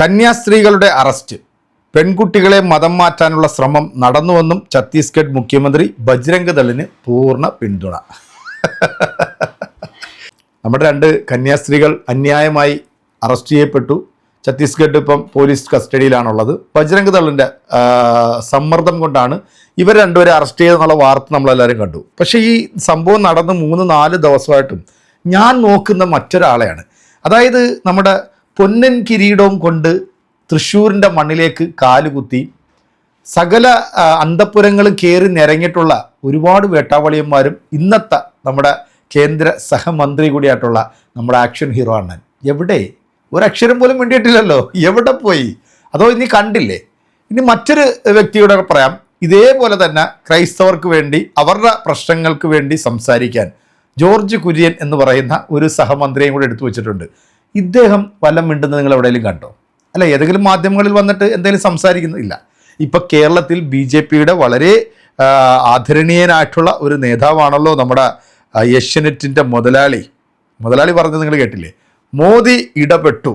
കന്യാസ്ത്രീകളുടെ arrest. പെൺകുട്ടികളെ മതം മാറ്റാനുള്ള ശ്രമം നടന്നുവെന്നും ഛത്തീസ്ഗഡ് മുഖ്യമന്ത്രി ബജ്രംഗ് ദളിന് പൂർണ പിന്തുണ. നമ്മുടെ രണ്ട് കന്യാസ്ത്രീകൾ അന്യായമായി അറസ്റ്റ് ചെയ്യപ്പെട്ടു. ഛത്തീസ്ഗഡ് ഇപ്പം പോലീസ് കസ്റ്റഡിയിലാണുള്ളത്. ബജ്രംഗ് ദളിന്റെ സമ്മർദ്ദം കൊണ്ടാണ് ഇവർ രണ്ടുപേരെ അറസ്റ്റ് ചെയ്തെന്നുള്ള വാർത്ത നമ്മളെല്ലാവരും കണ്ടു. പക്ഷേ ഈ സംഭവം നടന്ന് മൂന്ന് നാല് ദിവസമായിട്ടും ഞാൻ നോക്കുന്ന മറ്റൊരാളെയാണ്. അതായത് നമ്മുടെ പൊന്നൻ കിരീടവും കൊണ്ട് തൃശ്ശൂരിന്റെ മണ്ണിലേക്ക് കാലുകുത്തി സകല അന്തപ്പുരങ്ങളും കയറി നിരങ്ങിയിട്ടുള്ള ഒരുപാട് വേട്ടാവളിയന്മാരും ഇന്നത്തെ നമ്മുടെ കേന്ദ്ര സഹമന്ത്രി കൂടിയായിട്ടുള്ള നമ്മുടെ ആക്ഷൻ ഹീറോ അണ്ണൻ. എവിടെ? ഒരക്ഷരം പോലും വേണ്ടിയിട്ടില്ലല്ലോ എവിടെ പോയി? അതോ ഇനി കണ്ടില്ലേ? ഇനി മറ്റൊരു വ്യക്തിയുടെ പറയാം. ഇതേപോലെ തന്നെ ക്രൈസ്തവർക്ക് വേണ്ടി അവരുടെ പ്രശ്നങ്ങൾക്ക് വേണ്ടി സംസാരിക്കാൻ ജോർജ് കുര്യൻ എന്ന് പറയുന്ന ഒരു സഹമന്ത്രിയും കൂടെ എടുത്തു വെച്ചിട്ടുണ്ട്. ഇദ്ദേഹം വല്ലം മിണ്ടുന്നത് നിങ്ങൾ എവിടെയെങ്കിലും കണ്ടോ? അല്ല ഏതെങ്കിലും മാധ്യമങ്ങളിൽ വന്നിട്ട് എന്തെങ്കിലും സംസാരിക്കുന്നില്ല ഇപ്പം കേരളത്തിൽ ബി ജെ പിയുടെ വളരെ ആദരണീയനായിട്ടുള്ള ഒരു നേതാവാണല്ലോ നമ്മുടെ ഏഷ്യനെറ്റിന്റെ മുതലാളി. മുതലാളി പറഞ്ഞത് നിങ്ങൾ കേട്ടില്ലേ? മോദി ഇടപെട്ടു.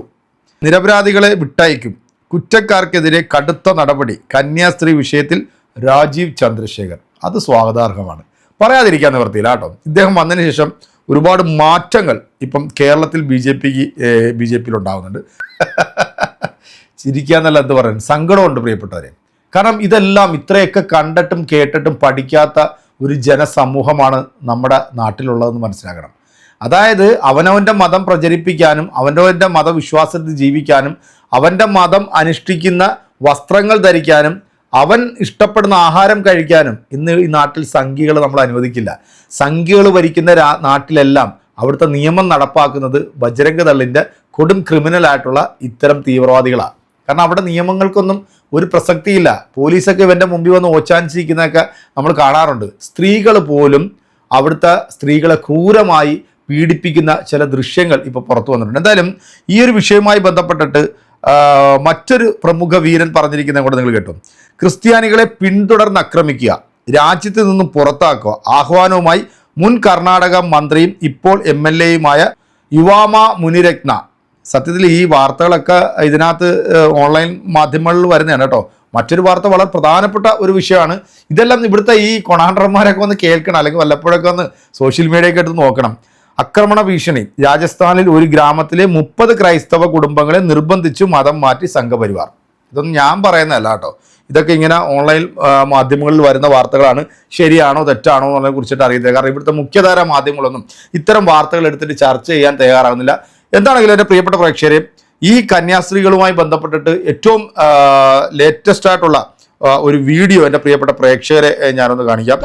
നിരപരാധികളെ വിട്ടയക്കും. കുറ്റക്കാർക്കെതിരെ കടുത്ത നടപടി. കന്യാസ്ത്രീ വിഷയത്തിൽ രാജീവ് ചന്ദ്രശേഖർ. അത് സ്വാഗതാർഹമാണ്. പറയാതിരിക്കാൻ നിവർത്തിയില്ല കേട്ടോ. ഇദ്ദേഹം വന്നതിന് ശേഷം ഒരുപാട് മാറ്റങ്ങൾ ഇപ്പം കേരളത്തിൽ ബി ജെ പിക്ക് ബി ജെ പിയിൽ ഉണ്ടാകുന്നുണ്ട് ചിരിക്കാന്നല്ല എന്ത് പറയുന്നത് സങ്കടമുണ്ട് പ്രിയപ്പെട്ടവരെ. കാരണം ഇതെല്ലാം ഇത്രയൊക്കെ കണ്ടിട്ടും കേട്ടിട്ടും പഠിക്കാത്ത ഒരു ജനസമൂഹമാണ് നമ്മുടെ നാട്ടിലുള്ളതെന്ന് മനസ്സിലാക്കണം. അതായത് അവനവന്റെ മതം പ്രചരിപ്പിക്കാനും അവനവന്റെ മതവിശ്വാസത്തിൽ ജീവിക്കാനും അവന്റെ മതം അനുഷ്ഠിക്കുന്ന വസ്ത്രങ്ങൾ ധരിക്കാനും അവൻ ഇഷ്ടപ്പെടുന്ന ആഹാരം കഴിക്കാനും ഇന്ന് ഈ നാട്ടിൽ സംഖ്യകൾ നമ്മൾ അനുവദിക്കില്ല. സംഖ്യകൾ ഭരിക്കുന്ന നാട്ടിലെല്ലാം അവിടുത്തെ നിയമം നടപ്പാക്കുന്നത് ബജരംഗ ദളിന്റെ കൊടും ക്രിമിനലായിട്ടുള്ള ഇത്തരം തീവ്രവാദികളാണ് കാരണം അവിടെ നിയമങ്ങൾക്കൊന്നും ഒരു പ്രസക്തിയില്ല. പോലീസൊക്കെ ഇവന്റെ മുമ്പിൽ വന്ന് ഓച്ചാനിച്ചിരിക്കുന്നതൊക്കെ നമ്മൾ കാണാറുണ്ട്. സ്ത്രീകൾ പോലും അവിടുത്തെ സ്ത്രീകളെ ക്രൂരമായി പീഡിപ്പിക്കുന്ന ചില ദൃശ്യങ്ങൾ ഇപ്പോൾ പുറത്തു വന്നിട്ടുണ്ട്. എന്തായാലും ഈ ഒരു വിഷയവുമായി ബന്ധപ്പെട്ടിട്ട് മറ്റൊരു പ്രമുഖ വീരൻ പറഞ്ഞിരിക്കുന്ന കൂടെ നിങ്ങൾ കേട്ടു. ക്രിസ്ത്യാനികളെ പിന്തുടർന്ന് ആക്രമിക്കുക രാജ്യത്ത് നിന്നും പുറത്താക്കുക ആഹ്വാനവുമായി മുൻ കർണാടക മന്ത്രിയും ഇപ്പോൾ എം എൽ എയുമായ യുവാമ മുനിരത്ന. സത്യത്തിൽ ഈ വാർത്തകളൊക്കെ ഇതിനകത്ത് ഓൺലൈൻ മാധ്യമങ്ങളിൽ വരുന്നതാണ് കേട്ടോ. മറ്റൊരു വാർത്ത വളരെ പ്രധാനപ്പെട്ട ഒരു വിഷയമാണ്. ഇതെല്ലാം ഇവിടുത്തെ ഈ കൊണാണ്ടർമാരൊക്കെ ഒന്ന് കേൾക്കണം അല്ലെങ്കിൽ വല്ലപ്പോഴൊക്കെ ഒന്ന് സോഷ്യൽ മീഡിയയൊക്കെ എടുത്ത് നോക്കണം. ആക്രമണ ഭീഷണി. രാജസ്ഥാനിൽ ഒരു ഗ്രാമത്തിലെ മുപ്പത് ക്രൈസ്തവ കുടുംബങ്ങളെ നിർബന്ധിച്ചു മതം മാറ്റി സംഘപരിവാർ. ഇതൊന്നും ഞാൻ പറയുന്നതല്ല കേട്ടോ. ഇതൊക്കെ ഇങ്ങനെ ഓൺലൈൻ മാധ്യമങ്ങളിൽ വരുന്ന വാർത്തകളാണ്. ശരിയാണോ തെറ്റാണോ എന്നതിനെ കുറിച്ചിട്ട് അറിയത്തില്ല. കാരണം ഇവിടുത്തെ മുഖ്യധാര മാധ്യമങ്ങളൊന്നും ഇത്തരം വാർത്തകൾ എടുത്തിട്ട് ചർച്ച ചെയ്യാൻ തയ്യാറാകുന്നില്ല. എന്താണെങ്കിലും എന്റെ പ്രിയപ്പെട്ട പ്രേക്ഷകരെ ഈ കന്യാസ്ത്രീകളുമായി ബന്ധപ്പെട്ടിട്ട് ഏറ്റവും ലേറ്റസ്റ്റ് ആയിട്ടുള്ള ഒരു വീഡിയോ എന്റെ പ്രിയപ്പെട്ട പ്രേക്ഷകരെ ഞാനൊന്ന് കാണിക്കാം.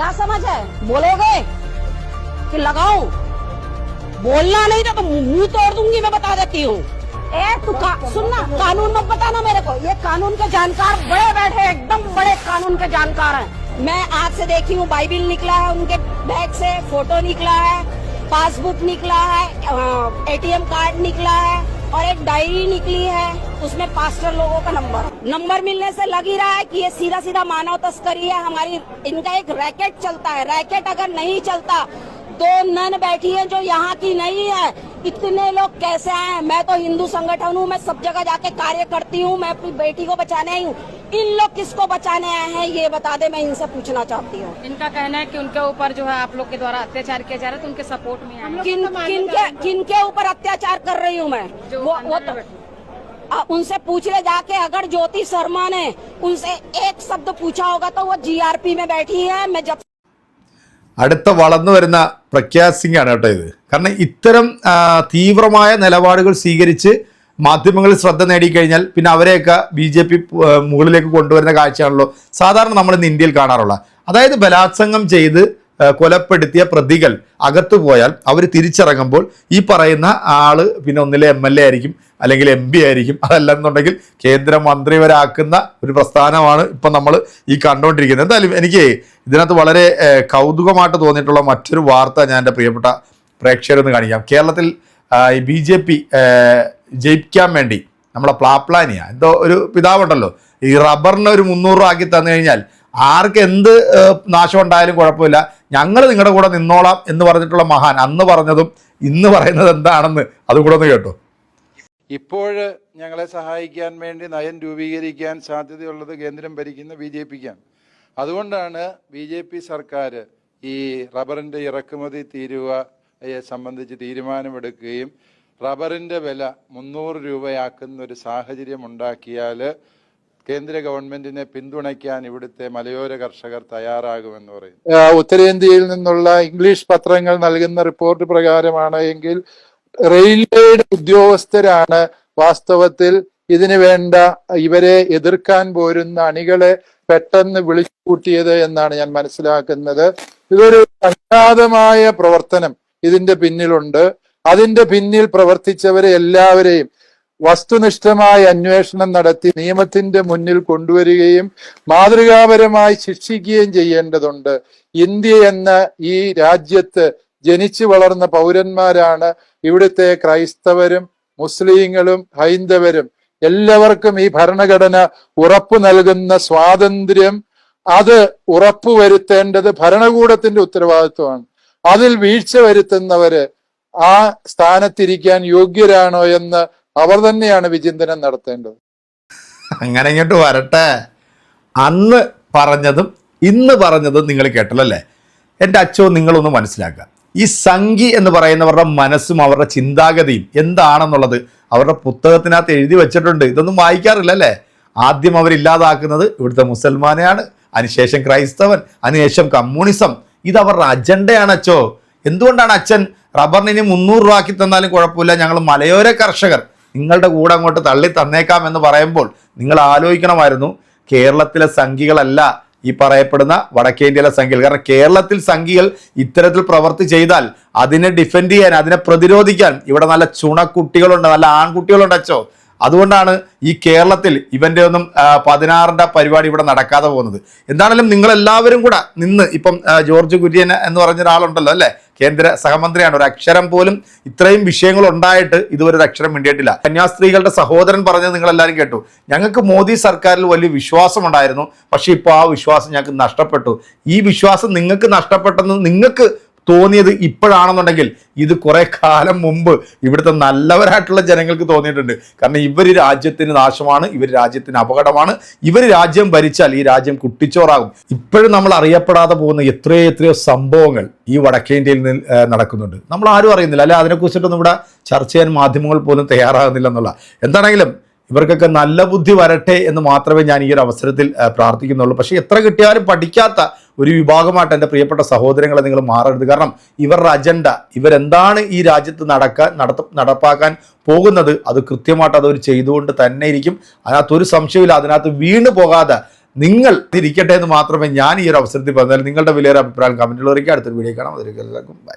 बोलना नहीं था तो मुँह तोड़ दूँगी मैं बता देती हूँ। तू का, सुनना कानून मत बताना मेरे को। ये कानून के जानकार बड़े बैठे एकदम बड़े कानून के जानकार हैं। मैं आज से देखी हूँ बाइबिल निकला है उनके बैग से फ़ोटो निकला है पासबुक निकला है एटीएम कार्ड निकला है और एक डायरी निकली है उसमें पास्टर लोगों का नंबर। नंबर मिलने से लग ही रहा है कि ये सीधा सीधा मानव तस्करी है हमारी इनका एक रैकेट चलता है। रैकेट अगर नहीं चलता दो नन बैठी है जो यहाँ की नहीं है इतने लोग कैसे आए हैं मैं तो हिंदू संगठन हूँ मैं सब जगह जाके कार्य करती हूँ मैं अपनी बेटी को बचाने आई हूँ इन लोग किसको बचाने आए हैं ये बता दे मैं इनसे पूछना चाहती हूँ इनका कहना है कि उनके ऊपर जो है आप लोग के द्वारा अत्याचार किया जा रहा है तो उनके सपोर्ट में आए किन किन के किन के ऊपर अत्याचार कर रही हूँ मैं जो वो वो अंदर तो में बैठे। आ, उनसे पूछ ले जाके अगर ज्योति शर्मा ने उनसे एक शब्द पूछा होगा तो वो जीआरपी में बैठी है मैं जब അടുത്ത വളർന്നു വരുന്ന പ്രഖ്യാസിംഗ് ആണ് കേട്ടോ ഇത്. കാരണം ഇത്തരം തീവ്രമായ നിലപാടുകൾ സ്വീകരിച്ച് മാധ്യമങ്ങളിൽ ശ്രദ്ധ നേടിക്കഴിഞ്ഞാൽ പിന്നെ അവരെയൊക്കെ ബി ജെ പി മുകളിലേക്ക് കൊണ്ടുവരുന്ന കാഴ്ചയാണല്ലോ സാധാരണ നമ്മൾ ഇന്ന് ഇന്ത്യയിൽ കാണാറുള്ളത്. അതായത് ബലാത്സംഗം ചെയ്ത് കൊലപ്പെടുത്തിയ പ്രതികൾ അകത്തു പോയാൽ അവർ തിരിച്ചിറങ്ങുമ്പോൾ ഈ പറയുന്ന ആൾ പിന്നെ ഒന്നിലെ എം എൽ എ ആയിരിക്കും അല്ലെങ്കിൽ എം പി ആയിരിക്കും അതല്ലെന്നുണ്ടെങ്കിൽ കേന്ദ്രമന്ത്രി വരാക്കുന്ന ഒരു പ്രസ്ഥാനമാണ് ഇപ്പം നമ്മൾ ഈ കണ്ടുകൊണ്ടിരിക്കുന്നത് എന്തായാലും എനിക്ക് ഇതിനകത്ത് വളരെ കൗതുകമായിട്ട് തോന്നിയിട്ടുള്ള മറ്റൊരു വാർത്ത ഞാൻ എന്റെ പ്രിയപ്പെട്ട പ്രേക്ഷകരൊന്ന് കാണിക്കാം. കേരളത്തിൽ ഈ ബി ജെ പി ജയിക്കാൻ വേണ്ടി നമ്മളെ പ്ലാപ്ലാനിയ എന്തോ ഒരു പിതാവുണ്ടല്ലോ ഈ റബ്ബറിന് ഒരു മുന്നൂറ് രൂപ ആക്കി തന്നു കഴിഞ്ഞാൽ ആർക്ക് എന്ത് നാശം കുഴപ്പമില്ല ഞങ്ങൾ നിങ്ങളുടെ കൂടെ നിന്നോളാം എന്ന് പറഞ്ഞിട്ടുള്ള മഹാൻ അന്ന് പറഞ്ഞതും ഇന്ന് പറയുന്നത് എന്താണെന്ന് അതും കൂടെ ഒന്ന് കേട്ടോ. ഇപ്പോൾ ഞങ്ങളെ സഹായിക്കാൻ വേണ്ടി നയം രൂപീകരിക്കാൻ സാധ്യതയുള്ളത് കേന്ദ്രം ഭരിക്കുന്ന ബി ജെ പിക്കാണ്. അതുകൊണ്ടാണ് ബി ജെ പി സർക്കാർ ഈ റബ്ബറിന്റെ ഇറക്കുമതി തീരുവയെ സംബന്ധിച്ച് തീരുമാനമെടുക്കുകയും റബ്ബറിന്റെ വില മുന്നൂറ് രൂപയാക്കുന്ന ഒരു സാഹചര്യം ഉണ്ടാക്കിയാൽ കേന്ദ്ര ഗവൺമെന്റിനെ പിന്തുണയ്ക്കാൻ ഇവിടുത്തെ മലയോര കർഷകർ തയ്യാറാകുമെന്ന് പറയും ഉത്തരേന്ത്യയിൽ നിന്നുള്ള ഇംഗ്ലീഷ് പത്രങ്ങൾ നൽകുന്ന റിപ്പോർട്ട് പ്രകാരമാണ് എങ്കിൽ റെയിൽവേയുടെ ഉദ്യോഗസ്ഥരാണ് വാസ്തവത്തിൽ ഇതിനു വേണ്ട ഇവരെ എതിർക്കാൻ പോരുന്ന അണികളെ പെട്ടെന്ന് വിളിച്ചു കൂട്ടിയത് എന്നാണ് ഞാൻ മനസ്സിലാക്കുന്നത്. ഇതൊരു അഗാധമായ പ്രവർത്തനം ഇതിന്റെ പിന്നിലുണ്ട്. അതിന്റെ പിന്നിൽ പ്രവർത്തിച്ചവരെ എല്ലാവരെയും വസ്തുനിഷ്ഠമായ അന്വേഷണം നടത്തി നിയമത്തിന്റെ മുന്നിൽ കൊണ്ടുവരികയും മാതൃകാപരമായി ശിക്ഷിക്കുകയും ചെയ്യേണ്ടതുണ്ട്. ഇന്ത്യ എന്ന ഈ രാജ്യത്ത് ജനിച്ചു വളർന്ന പൗരന്മാരാണ് ഇവിടുത്തെ ക്രൈസ്തവരും മുസ്ലിങ്ങളും ഹൈന്ദവരും. എല്ലാവർക്കും ഈ ഭരണഘടന ഉറപ്പു നൽകുന്ന സ്വാതന്ത്ര്യം അത് ഉറപ്പുവരുത്തേണ്ടത് ഭരണകൂടത്തിന്റെ ഉത്തരവാദിത്വമാണ്. അതിൽ വീഴ്ച വരുത്തുന്നവര് ആ സ്ഥാനത്തിരിക്കാൻ യോഗ്യരാണോ എന്ന് അവർ തന്നെയാണ് വിചിന്തനം നടത്തേണ്ടത്. അങ്ങനെ ഇങ്ങോട്ട് വരട്ടെ. അന്ന് പറഞ്ഞതും ഇന്ന് പറഞ്ഞതും നിങ്ങൾ കേട്ടല്ലേ എന്റെ അച്ഛോ നിങ്ങളൊന്ന് മനസ്സിലാക്കുക. ഈ സംഘി എന്ന് പറയുന്നവരുടെ മനസ്സും അവരുടെ ചിന്താഗതിയും എന്താണെന്നുള്ളത് അവരുടെ പുസ്തകത്തിനകത്ത് എഴുതി വെച്ചിട്ടുണ്ട്. ഇതൊന്നും വായിക്കാറില്ല അല്ലേ? ആദ്യം അവരില്ലാതാക്കുന്നത് ഇവിടുത്തെ മുസൽമാനെയാണ് അതിനുശേഷം ക്രൈസ്തവൻ അതിനുശേഷം കമ്മ്യൂണിസം. ഇത് അവരുടെ അജണ്ടയാണ് അച്ഛോ എന്തുകൊണ്ടാണ് അച്ഛൻ റബ്ബറിന് മുന്നൂറ് രൂപ ആക്കി തന്നാലും കുഴപ്പമില്ല. ഞങ്ങൾ മലയോര കർഷകർ. നിങ്ങളുടെ കൂടെ അങ്ങോട്ട് തള്ളി തന്നേക്കാം എന്ന് പറയുമ്പോൾ നിങ്ങൾ ആലോചിക്കണമായിരുന്നു കേരളത്തിലെ സംഖ്യകളല്ല ഈ പറയപ്പെടുന്ന വടക്കേന്ത്യയിലെ സംഖ്യകൾ കാരണം കേരളത്തിൽ സംഖ്യകൾ ഇത്തരത്തിൽ പ്രവർത്തി ചെയ്താൽ അതിനെ ഡിഫെൻഡ് ചെയ്യാൻ അതിനെ പ്രതിരോധിക്കാൻ ഇവിടെ നല്ല ചുണക്കുട്ടികളുണ്ട് നല്ല ആൺകുട്ടികളുണ്ട് അച്ചോ. അതുകൊണ്ടാണ് ഈ കേരളത്തിൽ ഇവന്റെ ഒന്നും പതിനാറിന്റെ പരിപാടി ഇവിടെ നടക്കാതെ പോകുന്നത്. എന്താണെങ്കിലും നിങ്ങളെല്ലാവരും കൂടെ നിന്ന് ഇപ്പം ജോർജ് കുര്യൻ എന്ന് പറഞ്ഞ ഒരാളുണ്ടല്ലോ അല്ലേ? കേന്ദ്ര സഹമന്ത്രിയാണ്. ഒരു അക്ഷരം പോലും ഇത്രയും വിഷയങ്ങൾ ഉണ്ടായിട്ട് ഇതുവരെ ഒരു അക്ഷരം മിണ്ടിയിട്ടില്ല. കന്യാസ്ത്രീകളുടെ സഹോദരൻ പറഞ്ഞത് നിങ്ങളെല്ലാവരും കേട്ടു. ഞങ്ങൾക്ക് മോദി സർക്കാരിൽ വലിയ വിശ്വാസം ഉണ്ടായിരുന്നു പക്ഷേ ഇപ്പോൾ ആ വിശ്വാസം ഞങ്ങൾക്ക് നഷ്ടപ്പെട്ടു. ഈ വിശ്വാസം നിങ്ങൾക്ക് നഷ്ടപ്പെട്ടെന്ന് നിങ്ങൾക്ക് തോന്നിയത് ഇപ്പോഴാണെന്നുണ്ടെങ്കിൽ ഇത് കുറെ കാലം മുമ്പ് ഇവിടുത്തെ നല്ലവരായിട്ടുള്ള ജനങ്ങൾക്ക് തോന്നിയിട്ടുണ്ട്. കാരണം ഇവർ രാജ്യത്തിന് നാശമാണ് ഇവർ രാജ്യത്തിന് അപകടമാണ്. ഇവർ രാജ്യം ഭരിച്ചാൽ ഈ രാജ്യം കുട്ടിച്ചോറാകും. ഇപ്പോഴും നമ്മൾ അറിയപ്പെടാതെ പോകുന്ന എത്രയോ എത്രയോ സംഭവങ്ങൾ ഈ വടക്കേന്ത്യയിൽ നിന്ന് നടക്കുന്നുണ്ട്. നമ്മൾ ആരും അറിയുന്നില്ല. അല്ലെ അതിനെക്കുറിച്ചിട്ടൊന്നും ഇവിടെ ചർച്ച ചെയ്യാൻ മാധ്യമങ്ങൾ പോലും തയ്യാറാകുന്നില്ല എന്നുള്ള. എന്താണെങ്കിലും ഇവർക്കൊക്കെ നല്ല ബുദ്ധി വരട്ടെ എന്ന് മാത്രമേ ഞാൻ ഈ ഒരു അവസരത്തിൽ പ്രാർത്ഥിക്കുന്നുള്ളൂ. പക്ഷേ എത്ര കിട്ടിയാലും പഠിക്കാത്ത ഒരു വിഭാഗമായിട്ട് എന്റെ പ്രിയപ്പെട്ട സഹോദരങ്ങളെ നിങ്ങൾ മാറരുത്. കാരണം ഇവരുടെ അജണ്ട ഇവരെന്താണ് ഈ രാജ്യത്ത് നടക്കാൻ നടത്ത നടപ്പാക്കാൻ പോകുന്നത് അത് കൃത്യമായിട്ട് അതവർ ചെയ്തുകൊണ്ട് തന്നെ ഇരിക്കും. അതിനകത്തൊരു സംശയമില്ല അതിനകത്ത് വീണു പോകാതെ നിങ്ങൾ തിരിക്കട്ടെ എന്ന് മാത്രമേ ഞാൻ ഈ ഒരു അവസരത്തിൽ പറഞ്ഞാൽ നിങ്ങളുടെ വിലയേറെ അഭിപ്രായം കമന്റിൽ അറിയിക്കുക അടുത്തൊരു വീഡിയോ കാണാം. അതിലേക്ക് എല്ലാവർക്കും ബൈ